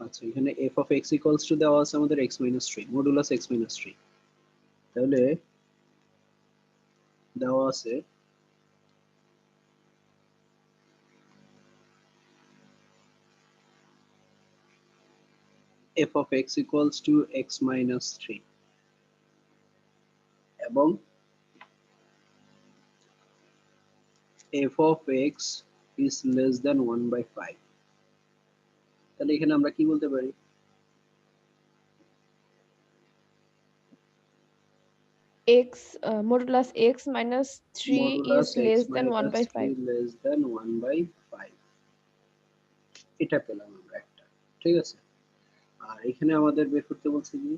আচ্ছা এখানে f of x equals to দেওয়া আছে আমাদের x minus three modulus x minus three তাহলে দেওয়া আছে f of x equals to x minus 3 এবং f of x is less than 1 by 5 তাহলে এখানে আমরা কি বলতে পারি x uh, modulus x minus 3 Modulus is less than 1 by 5 less than 1 by 5 এটা পেলাম আমরা একটা ঠিক আছে আর এখানে আমাদের বের করতে বলছে কি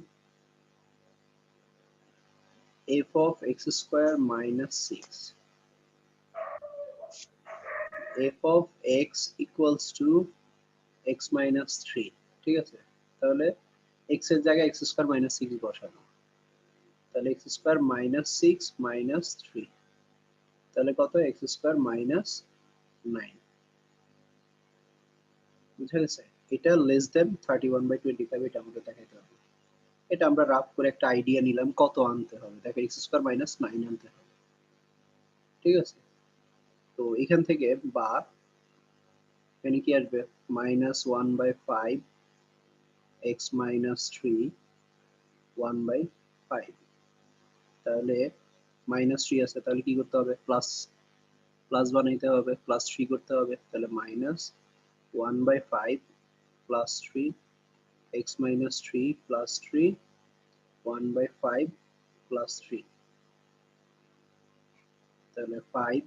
f of x square minus 6 f of x equals to x minus 3 ঠিক আছে? তাহলে x এর জায়গায় x square minus 6 বসানো। তাহলে x square minus six minus three তাহলে কত? এক্স স্কয়ার মাইনাস নাইন বুঝা গেছে? এটা less than thirty one by twenty five এটা আমাদের দেখাইতে হবে। এটা আমরা রাফ করে একটা আইডিয়া নিলাম, কত আনতে হবে। দেখো এক্স স্কয়ার মাইনাস নাইন আনতে হবে। ঠিক আছে? তো এখান থেকে বা এখানে কি আসবে? Minus one by five x minus three one by five তাহলে মাইনাস থ্রি আছে, তাহলে কি করতে হবে? প্লাস প্লাস বানাইতে হবে প্লাস থ্রি করতে হবে। তাহলে minus one by five plus three x minus three plus three one by five plus three তাহলে ফাইভ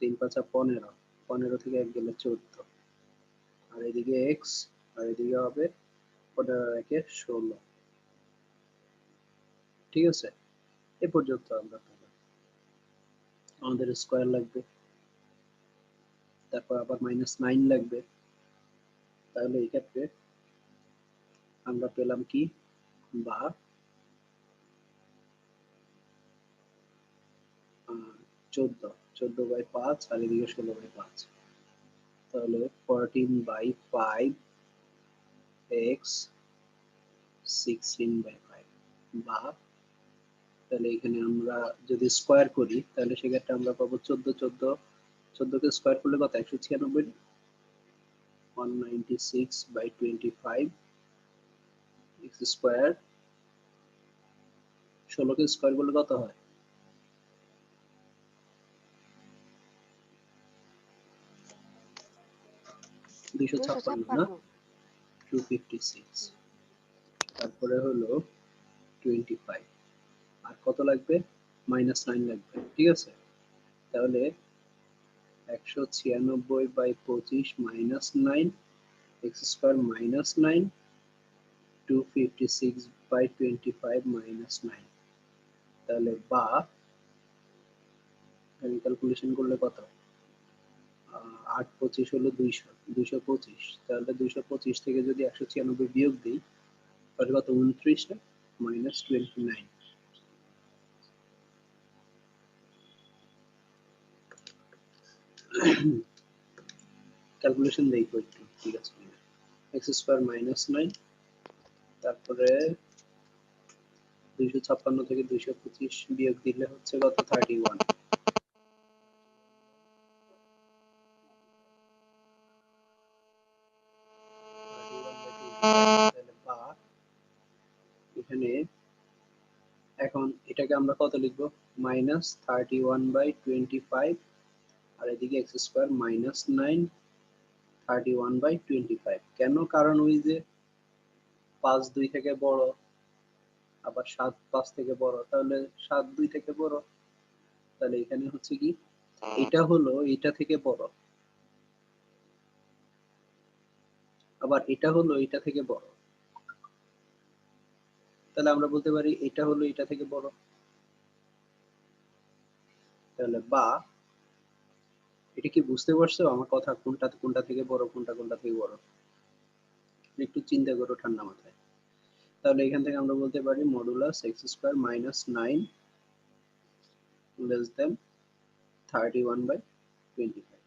তিন পাঁচা পনেরো। পনেরো থেকে এক গেলে চোদ্দ। আর এদিকে এক্স আর এদিকে হবে পনেরো একে ষোলো। ঠিক আছে? এ পর্যন্ত আমরা আমাদের স্কোয়ার লাগবে। তারপর আবার মাইনাস নাইন লাগবে। তাহলে এই ক্ষেত্রে আমরা পেলাম কি? বা চোদ্দ চোদ্দ বাই পাঁচ, আর এদিকে ষোলো বাই পাঁচ। তাহলে fourteen by five x sixteen by five বা তাহলে এখানে আমরা যদি স্কোয়ার করি, তাহলে সেক্ষেত্রে আমরা পাবো চোদ্দ চোদ্দ চোদ্দকে স্কোয়ার করলে কত? একশো ছিয়ানব্বই one ninety six by twenty five x square ষোলোকে square করলে কত হয়? দুইশো ছাপ্পান্ন, না? টু ফিফটি সিক্স তারপরে হলো টোয়েন্টি ফাইভ আর কত লাগবে? মাইনাস নাইন লাগবে, ঠিক আছে? তাহলে একশো ছিয়ানব্বই বাই পঁচিশ minus nine x square minus nine two fifty six by twenty five minus nine তাহলে বা, আমি ক্যালকুলেশন করলে কত? আট পঁচিশ হলো দুইশো দুইশো পঁচিশ। তাহলে দুইশো পঁচিশ থেকে যদি একশো ছিয়ানব্বই বিয়োগ দিই, তাহলে কত? উনত্রিশ মাইনাস টোয়েন্টি নাইন। ক্যালকুলেশন দেখব একটু ঠিক আছে। এক্স স্কোয়ার মাইনাস নাইন, তারপরে দুইশো ছাপ্পান্ন থেকে দুইশো পঁচিশ বিয়োগ দিলে হচ্ছে কত? থার্টি ওয়ান এখানে এটাকে আমরা কত লিখব? Minus thirty one by twenty five আর এদিকে x square minus nine thirty one by twenty five কেন? কারণ ওই যে পাঁচ দুই থেকে বড় আবার সাত পাঁচ থেকে বড় তাহলে সাত দুই থেকে বড়। তাহলে এখানে হচ্ছে কি? এটা হলো এটা থেকে বড়। আবার এটা হলো এটা থেকে বড়। তাহলে আমরা বলতে পারি এটা হলো এটা থেকে বড়। তাহলে বা, এটা কি বুঝতে পারছ? আমার কথা কোনটা কোনটা থেকে বড়, কোনটা কোনটা থেকে বড়? একটু চিন্তা করো ঠান্ডা মাথায়। তাহলে এখান থেকে আমরা বলতে পারি modulus x square minus nine less than thirty one by twenty five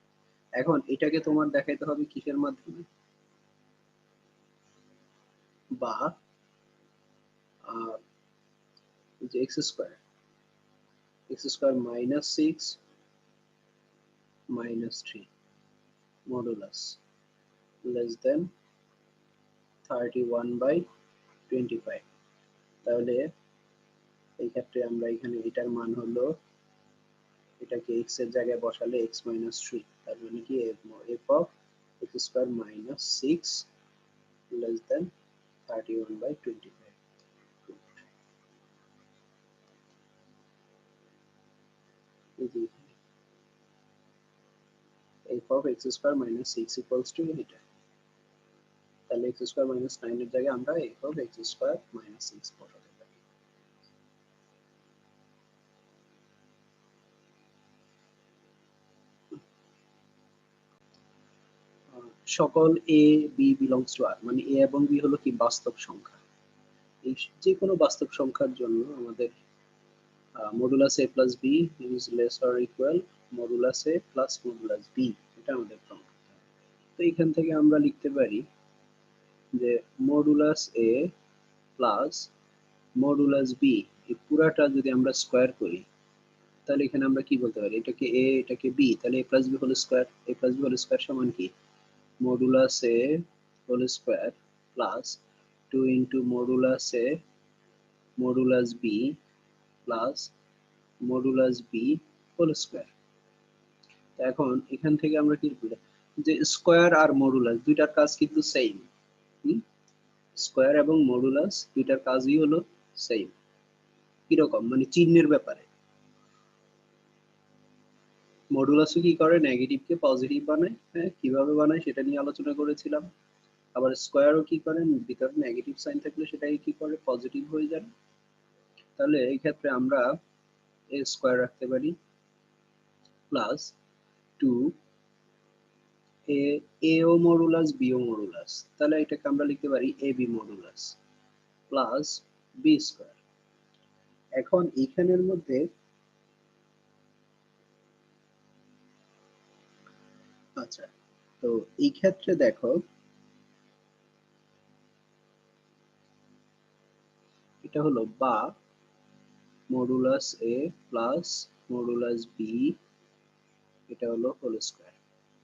এখন এটাকে তোমার দেখাইতে হবে কিসের মাধ্যমে? বা যে x square x square minus 6 minus 3 modulus less than 31 by 25 তাহলে এই ক্ষেত্রে আমরা এখানে এটার মান হলো এটাকে x এর জায়গায় বসালে x 3 তার মানে কি f of x square minus 6 less than 31 by 25 is equal f of x square minus 6 তাহলে x স্কয়ার মাইনাস এর জায়গায় আমরা f of x square minus বসাতে পারি সকল a, b বিলংস টু আর মানে a এবং b হলো কি বাস্তব সংখ্যা? এই যে কোনো বাস্তব সংখ্যার জন্য আমাদের modulus a plus b is less or equal modulus a plus modulus b এটা আমাদের প্রমাণ তো এখান থেকে আমরা লিখতে পারি যে modulus a plus modulus b এই পুরাটা যদি আমরা স্কোয়ার করি, তাহলে এখানে আমরা কি বলতে পারি? এটাকে এ এটাকে বি তাহলে a plus b whole square a plus b whole square সমান কি? Modulus a whole square plus two into modulus a modulus b plus modulus b whole square এখন এখান থেকে আমরা কি যে স্কোয়ার আর মডুলাস দুইটার কাজ কিন্তু সেম স্কোয়ার এবং মডুলাস দুইটার কাজই হলো সেম কীরকম? মানে চিহ্নের ব্যাপারে। মডুলাসও কি করে? নেগেটিভকে পজিটিভ বানায় হ্যাঁ? কীভাবে বানায় সেটা নিয়ে আলোচনা করেছিলাম। আবার স্কোয়ারও কি করেন ভিতরে নেগেটিভ সাইন থাকলে সেটাই কি করে? পজিটিভ হয়ে যায়। তাহলে এই ক্ষেত্রে আমরা এ স্কোয়ার রাখতে পারি প্লাস টু এ ও মডুলাস বি ও মডুলাস তাহলে এটাকে আমরা লিখতে পারি a b modulus plus b square এখন এখানের মধ্যে আচ্ছা তো এই ক্ষেত্রে দেখো, এটা হলো বা modulus a plus modulus b এটা হলো হোল স্কোয়ার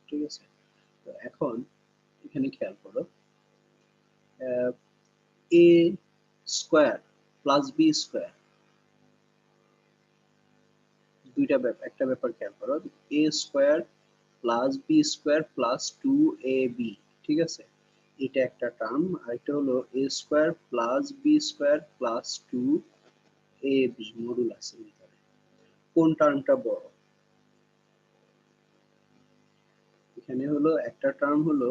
ঠিক আছে? তো এখন এখানে খেয়াল করো a square plus b square দুইটা ব্যাপার একটা ব্যাপার খেয়াল করো a square plus b square plus two a b ঠিক আছে? এটা একটা টার্ম আর এটা হলো a square plus b square plus two a b modulus এর ভিতরে কোন টার্মটা বড়? এখানে হলো একটা টার্ম হলো,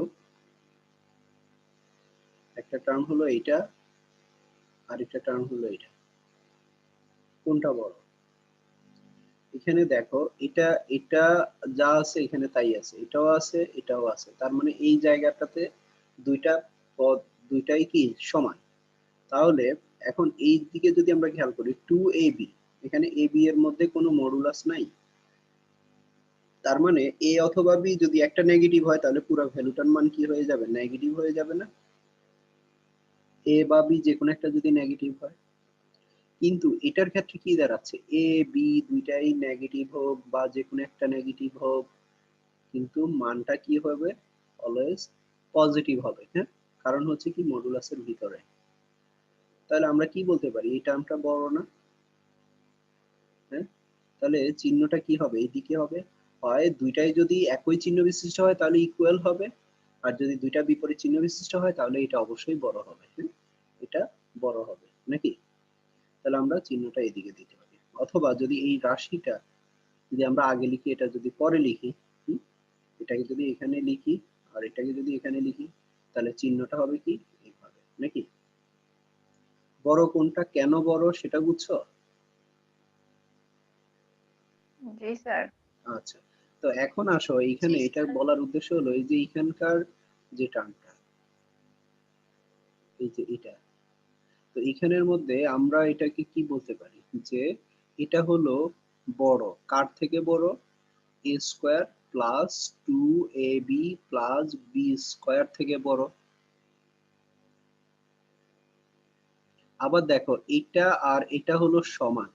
একটা টার্ম হলো এইটা আর একটা টার্ম হলো এটা কোনটা বড়? এখানে দেখো, এটা এটা যা আছে এখানে তাই আছে, এটাও আছে এটাও আছে। তার মানে এই জায়গাটাতে দুইটা পদ, দুইটাই কি সমান? তাহলে এখন এই দিকে যদি আমরা খেয়াল করি টু এ বি এখানে এ বি এর মধ্যে কোনো মডুলাস নাই। তার মানে এ অথবা বি যদি একটা নেগেটিভ হয়, তাহলে পুরো ভ্যালুটার মান কি হয়ে যাবে? নেগেটিভ হয়ে যাবে না। এ বা বি যে কোনো একটা যদি নেগেটিভ হয়। কিন্তু এটার ক্ষেত্রে কি দাঁড়াচ্ছে? এ বি দুইটাই নেগেটিভ হোক বা যে কোনো একটা নেগেটিভ হোক, কিন্তু মানটা কি হবে? অলওয়েজ পজিটিভ হবে হ্যাঁ? কারণ হচ্ছে কি মডুলাসের ভিতরে। তাহলে আমরা কি বলতে পারি? এই টার্মটা বড় না? হ্যাঁ? তাহলে চিহ্নটা কি হবে? এইদিকে হবে। হয় দুইটাই যদি একই চিহ্ন বিশিষ্ট হয়, তাহলে ইকুয়াল হবে। আর যদি দুইটা বিপরীত চিহ্ন বিশিষ্ট হয়, তাহলে এটা অবশ্যই বড় হবে। হ্যাঁ? এটা বড় হবে। নাকি? তাহলে আমরা চিহ্নটা এদিকে দিতে পারি। অথবা যদি এই রাশিটা যদি আমরা আগে লিখি, এটা যদি পরে লিখি এটাকে যদি এখানে লিখি, আর এটাকে যদি এখানে লিখি, তাহলে চিহ্নটা হবে কি? এইভাবে নাকি? বড় কোনটা কেন বড় সেটা বুঝছ? জি স্যার। আচ্ছা তো এখন আসো এইখানে এটা বলার উদ্দেশ্য হলো এই যে এখানকার যে টার্মটা এই যে এটা তো এখানের মধ্যে আমরা এটাকে কি বলতে পারি? যে এটা হলো বড় কার থেকে বড়? A square plus two a b plus b square থেকে বড়। আবার দেখো এটা আর এটা হলো সমান।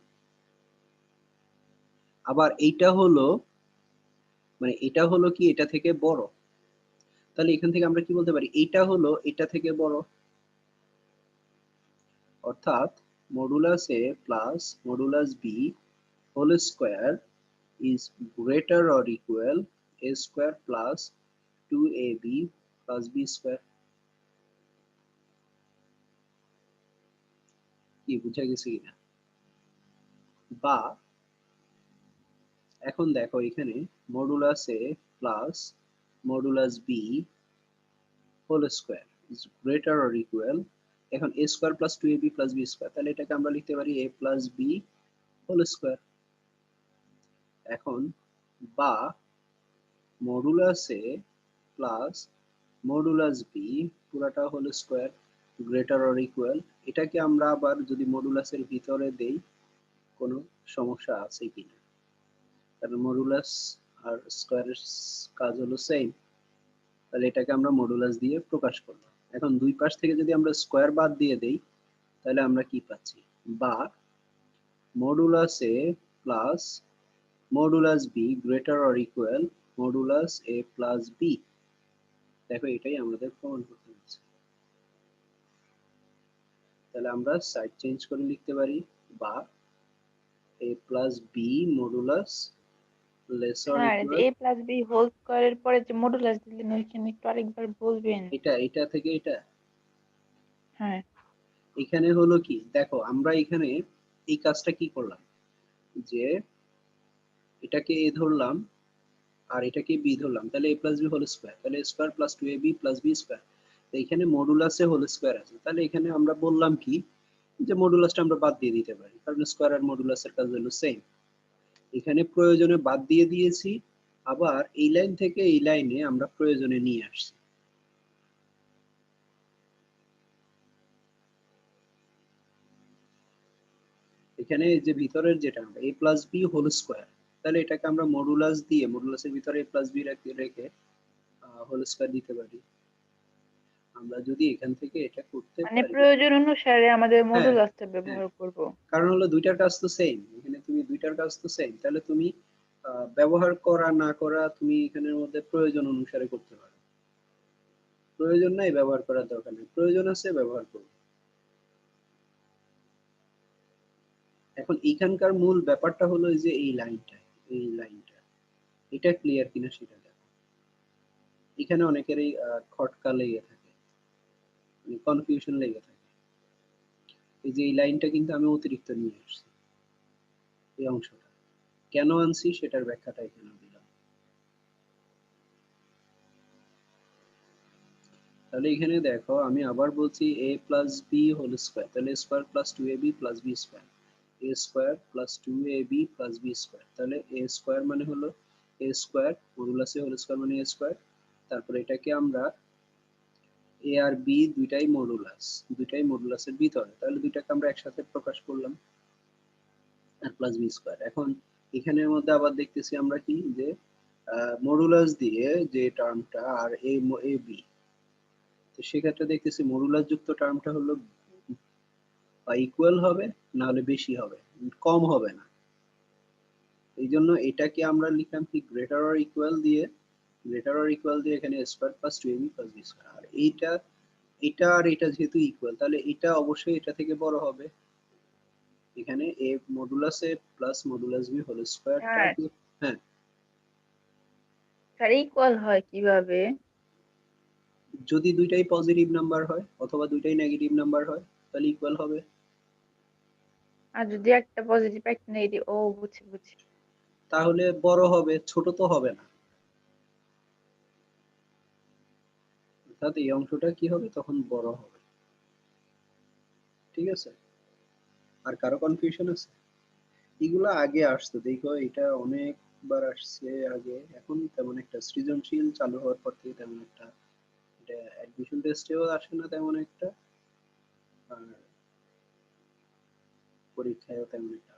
আবার এইটা হলো মানে এটা হলো কি, এটা থেকে বড়। তাহলে এখান থেকে আমরা কি বলতে পারি? এইটা হলো, এটা থেকে বড়। অর্থাৎ modulus a plus modulus b whole square is greater or equal a square plus two a b plus b square কি বুঝা গেছে কিনা? বা এখন দেখো এখানে modulus a plus modulus b whole square is greater or equal এখন a square plus two a b plus b square তাহলে এটাকে আমরা লিখতে পারি a plus b whole square এখন বা modulus a plus modulus b পুরাটা whole square greater or equal এটাকে আমরা আবার যদি মডুলাসের ভিতরে দেই, কোনো সমস্যা আছে কিনা? কারণ মডুলাস আর স্কোয়ারের কাজ হলো সেম তাহলে এটাকে আমরা মডুলাস দিয়ে প্রকাশ করব এখন দুই পাশ থেকে যদি আমরা স্কোয়ার বাদ দিয়ে দেই, তাহলে আমরা কি পাচ্ছি? বা modulus a plus modulus b greater or equal modulus a plus b দেখো এটাই আমাদের প্রমাণ করতে হচ্ছে তাহলে আমরা সাইড চেঞ্জ করে লিখতে পারি বা a plus b modulus lesser a plus b whole স্কোয়ারের পরে যে মডুলাস দিলেন ওইখানে একটু আরেকবার বলবেন। এটা এটা থেকে এটা? হ্যাঁ। এখানে হলো কি? দেখো আমরা এখানে এই কাজটা কি করলাম? যে এটাকে এ ধরলাম আর এটাকে বি ধরলাম। তাহলে a plus b whole square তাহলে square plus two a b plus b square তো এখানে মডুলাসে হোল স্কোয়ার আছে। তাহলে এখানে আমরা বললাম কি? যে মডুলাসটা আমরা বাদ দিয়ে দিতে পারি, কারণ স্কোয়ার আর মডুলাসের কাজ হলো সেম এখানে প্রয়োজনে বাদ দিয়ে দিয়েছি, আবার এই লাইন থেকে এই লাইনে আমরা প্রয়োজনে নিয়ে আসছি। এখানে যে ভিতরের যেটা আমরা, a plus b whole square তাহলে এটাকে আমরা মডুলাস দিয়ে মডুলাসের ভিতরে a প্লাস বি রেখে হোল স্কোয়ার দিতে পারি। আমরা যদি এখান থেকে এটা করতে মানে প্রয়োজন অনুসারে আমাদের হ্যাঁ, মডুলাসটা ব্যবহার করব। কারণ হলো দুইটার কাজ তো সেম এখানে তুমি দুইটার কাজ তো সেম তাহলে তুমি ব্যবহার করা না করা তুমি এখানের মধ্যে প্রয়োজন অনুসারে করতে পারো। প্রয়োজন নাই ব্যবহার করার দরকার নেই প্রয়োজন আছে ব্যবহার করো এখন এখানকার মূল ব্যাপারটা হলো যে এই লাইনটা এই লাইনটা এটা ক্লিয়ার কিনা সেটা দেখো। এখানে অনেকেরই খটকা লেগে থাকে। কনফিউশন লেগে থাকে। এই যে এই লাইনটা কিন্তু আমি অতিরিক্ত নিয়ে আসছি, এই অংশটা। কেন আনছি সেটার ব্যাখ্যাটা এখানে দিলাম। তাহলে এখানে দেখো, আমি আবার বলছি a plus b whole square তাহলে square plus two a b plus b square a square plus two a b plus b square তাহলে এ স্কোয়ার মানে হলো এ স্কোয়ার হোল স্কোয়ার মানে এ স্কোয়ার তারপরে এটাকে আমরা এ আর বি দুইটাই মডুলাস দুইটাই মডুলাসের ভিতরে। তাহলে দুইটাকে আমরা একসাথে প্রকাশ করলাম আর প্লাস বি স্কোয়ার এখন এখানের মধ্যে আবার দেখতেছি আমরা কি? যে মডুলাস দিয়ে যে টার্মটা আর এ এ বি তো সেক্ষেত্রে দেখতেছি মডুলাস যুক্ত টার্মটা হলো বা ইকুয়াল হবে না হলে বেশি হবে, কম হবে না। এই জন্য এটাকে আমরা লিখলাম কি? গ্রেটার অর ইকুয়াল দিয়ে গ্রেটার অর ইকুয়াল দিয়ে এখানে square plus two a b plus b square আর এইটা এটা আর এটা যেহেতু ইকুয়াল তাহলে এটা অবশ্যই এটা থেকে বড় হবে। এখানে a modulus a plus modulus b whole square হ্যাঁ। হ্যাঁ। স্যার ইকুয়াল হয় কীভাবে? যদি দুইটাই পজিটিভ নাম্বার হয় অথবা দুইটাই নেগেটিভ নাম্বার হয় তাহলে ইকুয়াল হবে। আর যদি একটা পজিটিভ একটা নেগেটিভ ও বুঝছি বুঝছি। তাহলে বড় হবে ছোট তো হবে না। অর্থাৎ এই অংশটা কি হবে? তখন বড় হবে। ঠিক আছে? আর কারও কনফিউশন আছে? এগুলো আগে আসতো। দেখো, এটা অনেকবার আসছে আগে। এখন তেমন একটা সৃজনশীল চালু হওয়ার পর থেকে তেমন একটা এটা অ্যাডমিশন টেস্টেও আসে না তেমন একটা। আর পরীক্ষায়ও তেমন একটা